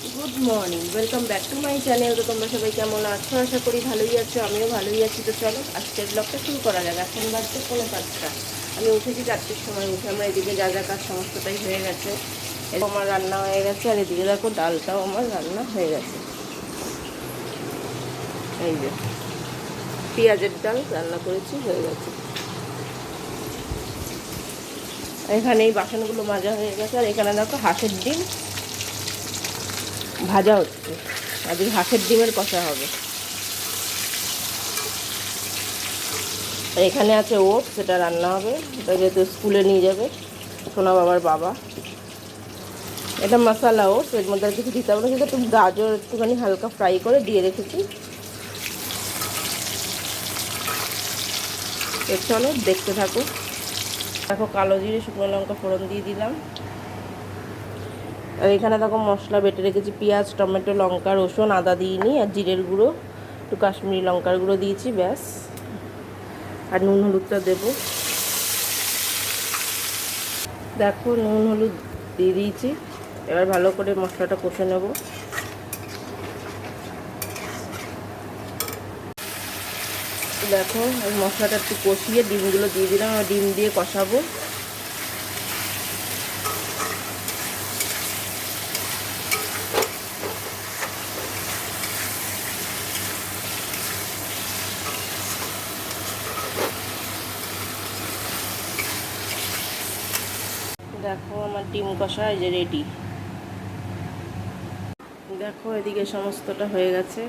Good morning welcome back to my channel তো তোমরা সবাই কেমন আছো? আশা করি ভালোই আছো, আমিও ভালোই আছি। তো চলো, আজকের ব্লগটা শুরু করা যাক। এখন বাজছে কোনো কাজটা আমি উঠেছি চারটের সময় উঠে আমার এদিকে যা যা কাজ সমস্তটাই হয়ে গেছে। আমার রান্না হয়ে গেছে, আর এদিকে দেখো ডালটাও আমার রান্না হয়ে গেছে। এই যে, পেঁয়াজের ডাল রান্না করেছি, হয়ে গেছে। এখানে এই বাসনগুলো মাজা হয়ে গেছে, আর এখানে দেখো হাঁসের ডিম। ভাজা হচ্ছে। আজকে হাঁসের ডিমের কষা হবে। এখানে আছে ওট সেটা রান্না হবে। এটা যেহেতু স্কুলে নিয়ে যাবে, সোনা বাবার বাবা। এটা মশালা ওট এর মধ্যে আর কিছু দিতে হবে না একটু গাজর একটুখানি হালকা ফ্রাই করে দিয়ে রেখেছি। চলো দেখতে থাকো। দেখো কালো জিরে, শুকনো লঙ্কা ফোড়ন দিয়ে দিলাম। আর এখানে দেখো মশলা বেটে রেখেছি, পেঁয়াজ, টমেটো, লঙ্কা, রসুন, আদা দিইনি আর জিরের গুঁড়ো, একটু কাশ্মীরি লঙ্কার গুঁড়ো দিয়েছি, ব্যাস। আর নুন হলুদটা দেবো। দেখো নুন হলুদ দিয়ে দিয়েছি, এবার ভালো করে মশলাটা কষে নেব। দেখো, মশলাটা একটু কষিয়ে ডিমগুলো দিয়ে দিলাম ডিম দিয়ে কষাবো। দেখো আমার ডিম কষা, এই যে রেডি দেখো এদিকে সমস্তটা হয়ে গেছে।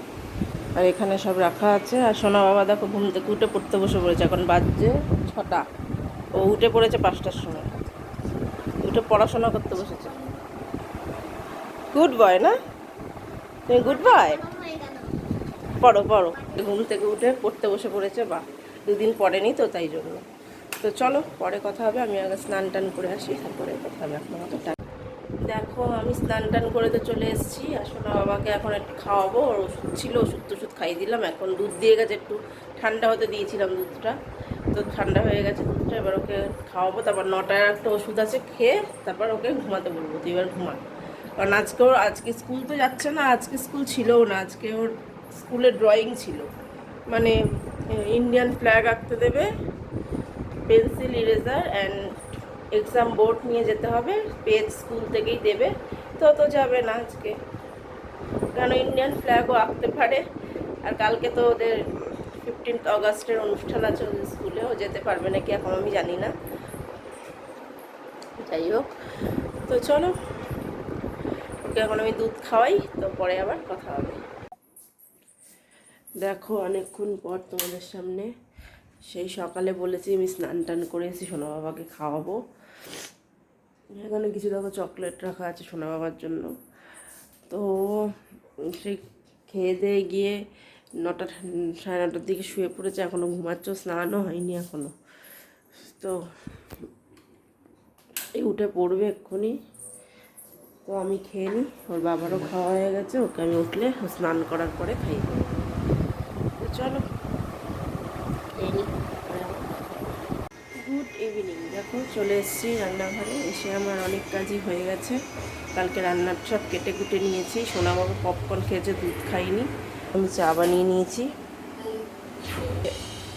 আর এখানে সব রাখা আছে। আর সোনা বাবা দেখো ঘুম থেকে উঠে পড়তে বসে পড়েছে। এখন বাজছে ছটা। ও উঠে পড়েছে পাঁচটার সময়। উঠে পড়াশোনা করতে বসেছে। গুড বয় না? তুমি গুড বয় পড়ো পড়ো। ঘুম থেকে উঠে পড়তে বসে পড়েছে, বা। দুদিন পড়েনি তো, তাই জন্য। তো চলো, পরে কথা হবে, আমি আগে স্নান টান করে আসি, তারপরে কথা হবে এখন মতো। দেখো, আমি স্নান টান করে তো চলে এসেছি, আসলে বাবাকে এখন একটু খাওয়াবো, ওর ওষুধ ছিল, ওষুধ টষুধ খাইয়ে দিলাম, এখন দুধ দিয়ে গেছে একটু, ঠান্ডা হতে দিয়েছিলাম দুধটা, তো ঠান্ডা হয়ে গেছে দুধটা, এবার ওকে খাওয়াবো, তারপর নটায় একটা ওষুধ আছে, খেয়ে তারপর ওকে ঘুমাতে বলব, তুই এবার ঘুমা। কারণ আজকে ওর, আজকে স্কুল তো যাচ্ছে না, আজকে স্কুল ছিলও না, আজকে ওর স্কুলে ড্রয়িং ছিল। মানে ইন্ডিয়ান ফ্ল্যাগ আঁকতে দেবে pencil eraser and exam board নিয়ে যেতে হবে, পেজ স্কুল থেকেই দেবে তো তো যাবে না আজকে। কেন ইন্ডিয়ান ফ্ল্যাগও আঁকতে পারে, আর কালকে তো ওদের ফিফটিন্থ অগাস্টের অনুষ্ঠান আছে ওদের স্কুলেও, যেতে পারবে নাকি এখন আমি জানি না। যাই হোক, তো চলো, ওকে এখন আমি দুধ খাওয়াই, তো পরে আবার কথা হবে। দেখো অনেকক্ষণ পর তোমাদের সামনে সেই সকালে বলেছি, আমি স্নান টান করে এসেছি সোনা বাবাকে খাওয়াবো। এখানে কিছু দেখো চকলেট রাখা আছে সোনা বাবার জন্য। তো সেই খেয়ে দিয়ে গিয়ে নটা সাড়ে নটার দিকে শুয়ে পড়েছে এখনও ঘুমাচ্ছ স্নানও হয়নি এখনও তো এই উঠে পড়বে এক্ষুনি। তো আমি খেয়ে নিই, ওর বাবারও খাওয়া হয়ে গেছে, ওকে আমি উঠলে স্নান করার পরে খাই তো চলো। গুড ইভিনিং দেখো, চলে এসেছি রান্নাঘরে। এসে আমার অনেক কাজই হয়ে গেছে। কালকে রান্নার সব কেটে কুটে নিয়েছি। সোনাবাবু পপকর্ন খেয়েছে, দুধ খাইনি। আমি চা বানিয়ে নিয়েছি।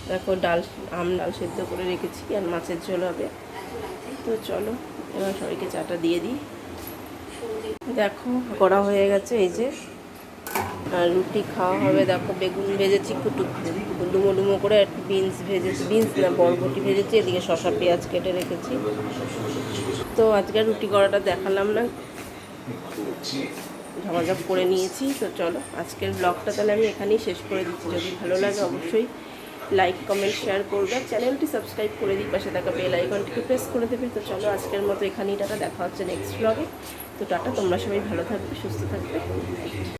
দেখো, ডাল, আম ডাল সেদ্ধ করে রেখেছি আর মাছের ঝোল হবে। তো চলো, এবার সবাইকে চাটা দিয়ে দিই। দেখো, করা হয়ে গেছে এই যে আর রুটি খাওয়া হবে, দেখো বেগুন ভেজেছি কুটু ডুমো ডুমো করে একটু বিনস ভেজেছি, বিনস না, বরবটি ভেজেছি, এদিকে শশা পেঁয়াজ কেটে রেখেছি। তো আজকে রুটি করাটা দেখালাম না। ঝামাঝাপ করে নিয়েছি, তো চলো আজকের ব্লগটা তাহলে আমি এখানেই শেষ করে দিচ্ছি। যদি ভালো লাগে অবশ্যই লাইক, কমেন্ট, শেয়ার করবে। চ্যানেলটি সাবস্ক্রাইব করে দিই, পাশে থাকা বেল আইকনটিকে প্রেস করে দেবে। তো চলো আজকের মতো এখানেই টাটা, দেখা হচ্ছে নেক্সট ব্লগে। তো টাটা, তোমরা সবাই ভালো থাকবে, সুস্থ থাকবে।